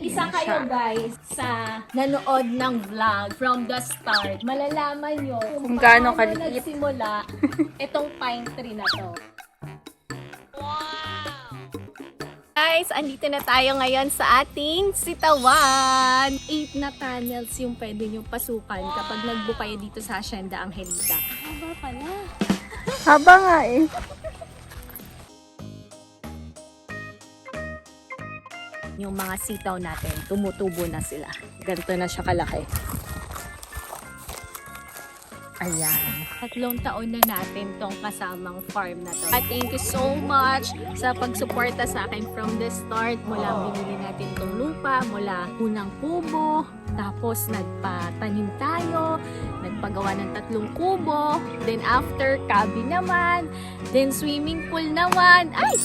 isa kayo guys sa nanood ng vlog from the start, malalaman nyo Kung gaano paano kaliit. nagsimula itong pine tree na to. Guys, andito na tayo ngayon sa ating sitawan. Eight na tunnels yung pwede nyo pasukan kapag nagbo kayo dito sa Hacienda Angelita. Haba pala. Haba nga eh. Yung mga sitaw natin, tumutubo na sila. Ganito na siya kalaki. Ayan. Tatlong taon na natin tong kasamang farm na to. At thank you so much sa pagsuporta sa akin from the start. Mula binili natin tong lupa, mula unang kubo, tapos nagpatanim tayo, nagpagawa ng tatlong kubo, then after, cabin naman, then swimming pool naman. Ay!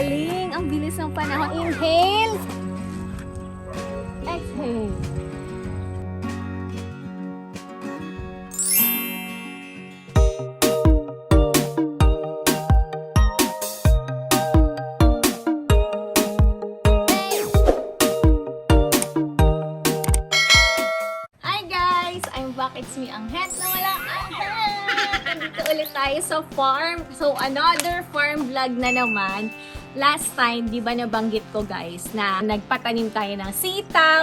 Galing! Ang bilis ng panahon. Inhale! Me, Anghet na walang Anghet! Nandito ulit tayo sa farm. So, another farm vlog na naman. Last time, di ba nabanggit ko guys, na nagpatanim tayo ng sitaw,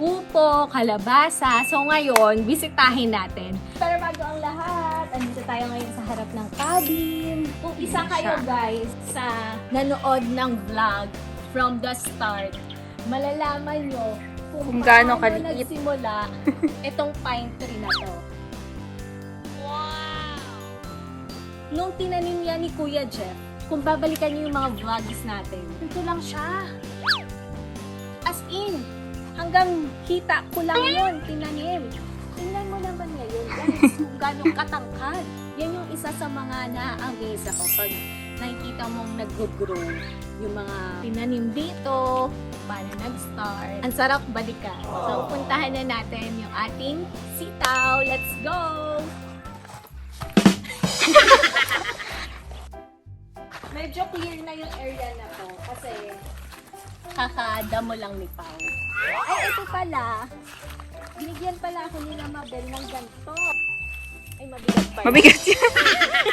upo, kalabasa. So, ngayon, bisitahin natin. Pero bago ang lahat, andito tayo ngayon sa harap ng cabin. Kung isa kayo guys sa nanood ng vlog from the start, malalaman nyo kung, Kung gaano kaliit. nagsimula itong pine tree na to. Nung tinanim yan ni Kuya Jeff, kung babalikan niyo yung mga vlogs natin, ito lang siya. As in, hanggang hita ko lang yun, tinanim. Tingnan mo naman ngayon, guys, kung gano'ng katangkad. Yan yung isa sa mga na-amaze ako pag nakikita mong nag-grow yung mga tinanim dito, paano nag-start. Ang sarap balikan. So, puntahan na natin yung ating sitaw. Let's go! Medyo clear na yung area na to kasi kakadamo lang ni Pao. Ay, ito pala. Binigyan pala ako ni Mabel ng ganito. Ay, mabigat pa. Mabigat yan.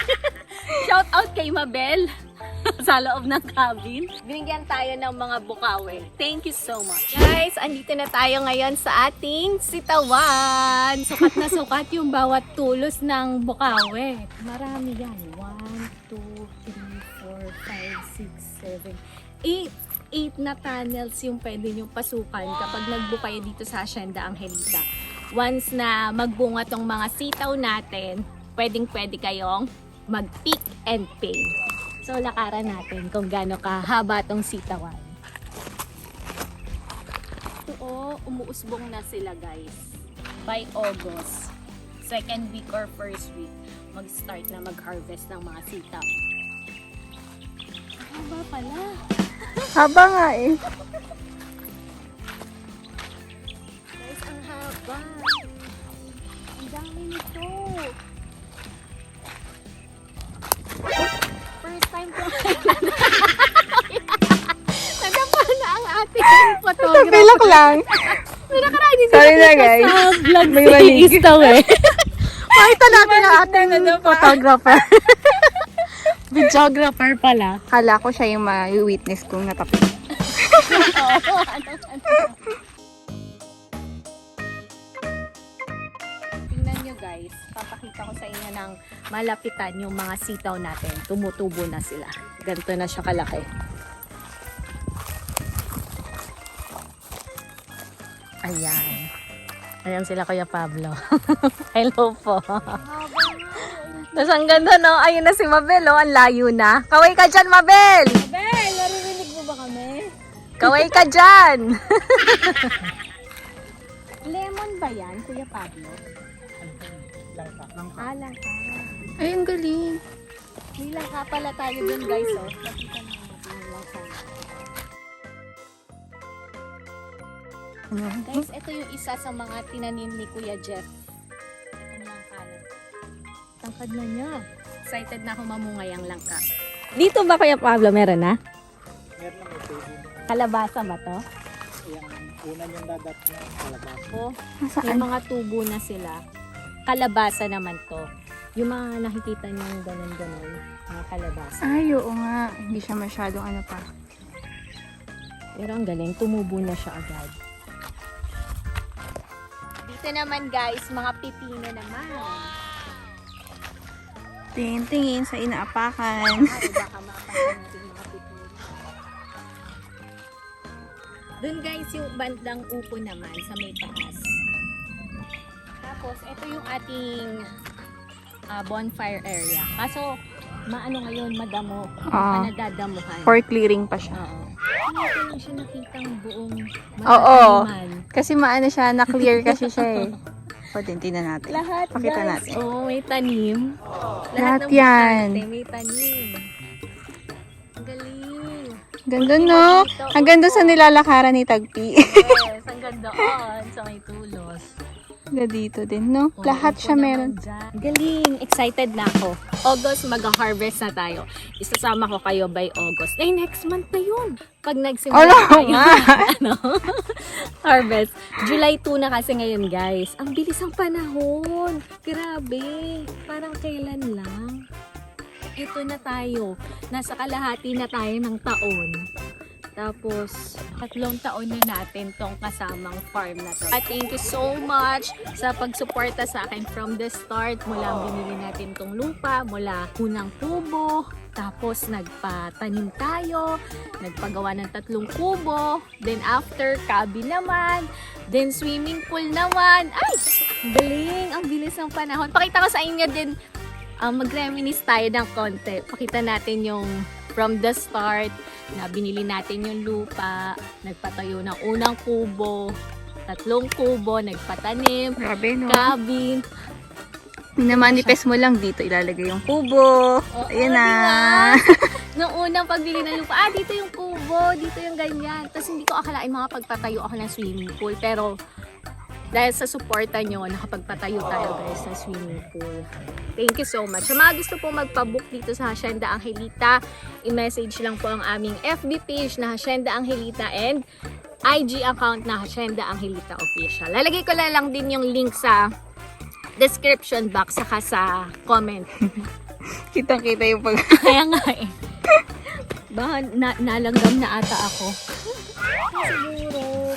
Shout out kay Mabel sa loob ng cabin. Binigyan tayo ng mga bukawe. Thank you so much. Guys, andito na tayo ngayon sa ating sitawan. Sukat na sukat yung bawat tulos ng bukawe. Marami yan. 1, 2, 3, 4, 5, 6, 7, 8. 8 na tunnels yung pwede nyo pasukan kapag nagbo kayo dito sa Hacienda Angelita. Once na magbunga tong mga sitaw natin, pwedeng pwede kayong mag-pick and pay. So, lakaran natin kung gaano kahaba tong sitawan. Oh, umuusbong na sila, guys. By August, second week or first week, mag-start na mag-harvest ng mga sitaw. Haba pala. Haba nga eh. Guys, ang haba. Ang dami nito. First time ko. Nadapa na ang ating photographer. Pilak lang. Nakaraan din Sorry na, guys. Sa vlog May si. Istaw eh. Pakita natin ang ating photographer. Videographer pala. Kala ko siya yung ma-witness kong natapos. Oo, ano, ano. Tingnan nyo guys, papakita ko sa inyo ng malapitan yung mga sitaw natin. Tumutubo na sila. Ganito na siya kalaki. Ayan. Ayan sila Kuya Pablo. Hello po. Tapos ang ganda no, ayun na si Mabel oh, ang layo na. Kaway ka dyan Mabel! Bel, naririnig mo ba kami? Kaway ka dyan! Lemon ba yan, Kuya Pablo? Ah, langka. Ay, ang galing. May langka pala tayo dun guys oh. Nakita na yung langka. Guys, ito yung isa sa mga tinanim ni Kuya Jeff. Ang langka na. Tangkad na niya. Excited na ako mamungay ang langka. Dito ba Kuya Pablo meron na? Meron na Kalabasa ba to? yung una yung dadat na kalabas. Oh, may Saan? mga tubo na sila. Kalabasa naman to. Yung mga nakikita niyo yung ganun-ganun, mga kalabasa. Ay, oo nga. Hindi siya masyadong ano pa. Pero ang galing, tumubo na siya agad. Dito naman guys, mga pipino naman. Tingin-tingin sa inaapakan. Ay, baka mapakan natin mga pipino. Doon guys, yung bandang upo naman sa may taas. Tapos, ito yung ating ah, bonfire area. Kaso, maano ngayon, madamo. Ah. Manadadamuhan. For clearing pa siya. Oo. Hindi ko lang siya nakitang buong Oo. mataniman. Kasi maano siya, na-clear kasi siya eh. Din, tingnan natin. Lahat, Pakita guys. natin. Oo, may tanim. Lahat ng yan. butante, may tanim. Ang galing. Ganda no? Ang ganda sa nilalakaran ni Tagpi. Yes, ang ganda on sa may tulos. Ganda dito din, no? Oo, Lahat siya meron. dyan. Galing. Excited na ako. August, mag-harvest na tayo. Isasama ko kayo by August. Ay, next month na yun. Pag nagsimula Ano tayo. ano? Harvest. July 2 na kasi ngayon, guys. Ang bilis ang panahon. Grabe. Parang kailan lang. Ito na tayo. Nasa kalahati na tayo ng taon. Tapos, tatlong taon na natin tong kasamang farm na to. At thank you so much sa pagsuporta sa akin from the start. Mula binili natin tong lupa, mula unang kubo, tapos nagpatanim tayo, nagpagawa ng tatlong kubo, then after, cabin naman, then swimming pool naman. Ay! Galing! Ang bilis ng panahon. Pakita ko sa inyo din, um, mag-reminisce tayo ng konti. Pakita natin yung from the start, na binili natin yung lupa, nagpatayo ng unang kubo, tatlong kubo, nagpatanim, Grabe, no? cabin. Minamanifest mo lang dito, ilalagay yung kubo. Oo, Ayan na. diba? Nung unang pagbili ng lupa, ah, dito yung kubo, dito yung ganyan. Tapos hindi ko akalain mga pagpatayo ako ng swimming pool. Pero dahil sa suporta nyo, nakapagpatayo tayo guys ng swimming pool. Thank you so much. Sa mga gusto po magpabook dito sa Hacienda Angelita, i-message lang po ang aming FB page na Hacienda Angelita and IG account na Hacienda Angelita Official. Lalagay ko na lang din yung link sa description box saka sa comment. Kitang-kita yung pag... Kaya nga eh. Baka na, nalanggam na ata ako. Siguro,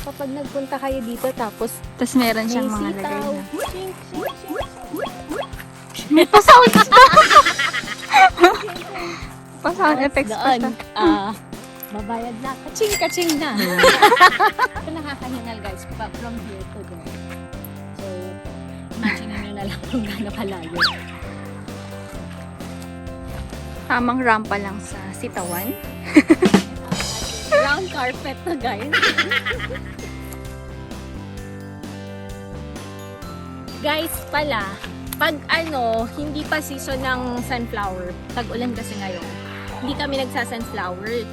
kapag nagpunta kayo dito tapos Tapos meron may siyang mga lagay sitaw. na. Shink, shink, shink. May pa-sounds pa! pa-sound effects pa Doon, siya. ah, babayad na. Kaching, kaching na. Ito nakakahingal guys, pa from here to there. So, imagine nyo na lang kung gaano kalayo. Tamang rampa lang sa sitawan. Brown carpet na guys. guys pala, pag ano, hindi pa season ng sunflower, tag-ulan kasi ngayon, hindi kami nagsa-sunflower,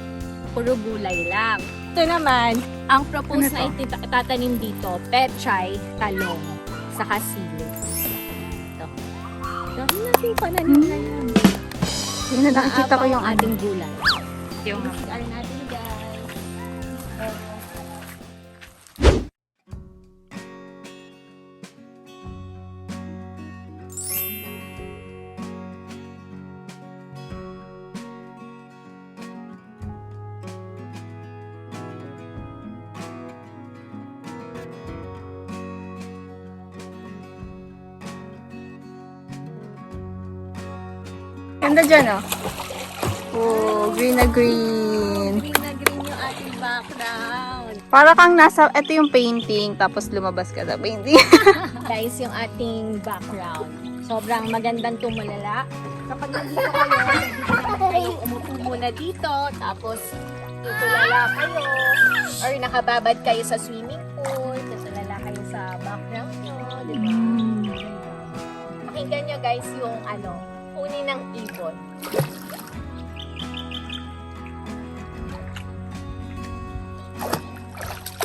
puro gulay lang. Ito naman, ang propose Ano na itatanim dito, pechay, talong, saka sili. Ito. Dami natin pananim na yan. Na nakikita ko yung ating gulay. Yung CR natin Ganda dyan, oh. Oh, green na green. Green na green yung ating background. Para kang nasa, ito yung painting, tapos lumabas ka sa painting. Guys, yung ating background. Sobrang magandang tumulala. Kapag nandito kayo, kayo, umupo muna dito, tapos tutulala kayo, or nakababad kayo sa swimming pool, tutulala kayo sa background nyo, di ba? Pakinggan nyo guys yung ano, huni ng ibon.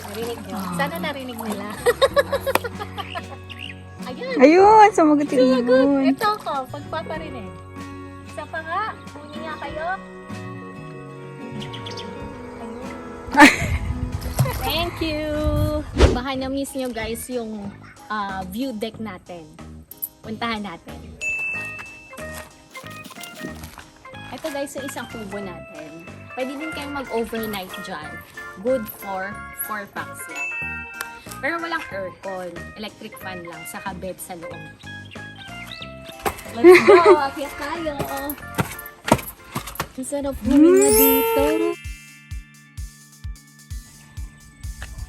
Narinig nyo? Sana narinig nila. Ayun. Ayun, sumagot yung Sumagot. ibon. Ito ko, pagpaparinig. Isa pa nga, huni nga kayo. Thank you! Baka na-miss nyo guys yung ah, view deck natin. Puntahan natin. Ito guys, yung isang kubo natin. Pwede din kayong mag-overnight dyan. Good for 4 packs lang. Pero walang aircon. Electric fan lang. Saka bed sa loob. Let's go! Akyat tayo! Ang sarap huminga dito.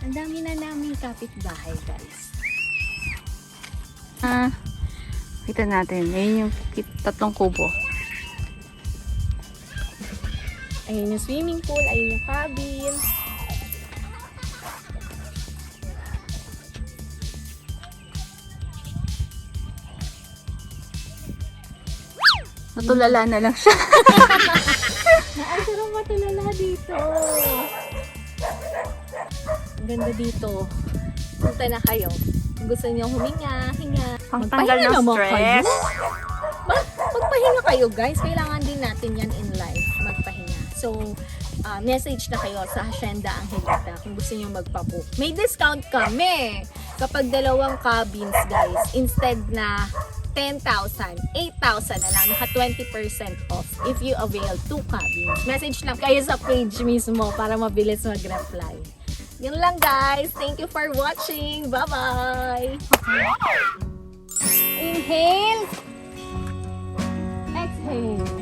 Ang dami na namin kapitbahay, guys. Ah, kita natin. Ayun yung tatlong kubo. Ayun yung swimming pool, ayun yung cabin. Natulala na lang siya. Sarap matulala dito. Ang ganda dito. Punta na kayo. Kung gusto niyo huminga, hinga. Pangtanggal ng stress. Kayo. Magpahinga kayo guys. Kailangan din natin yan in. So, ah, message na kayo sa Hacienda Angelita kung gusto niyo magpabook. May discount kami kapag dalawang cabins guys. Instead na 10,000, 8,000 na lang. Naka 20% off if you avail two cabins. Message lang kayo sa page mismo para mabilis mag-reply. Yun lang guys. Thank you for watching. Bye-bye! Inhale. Exhale.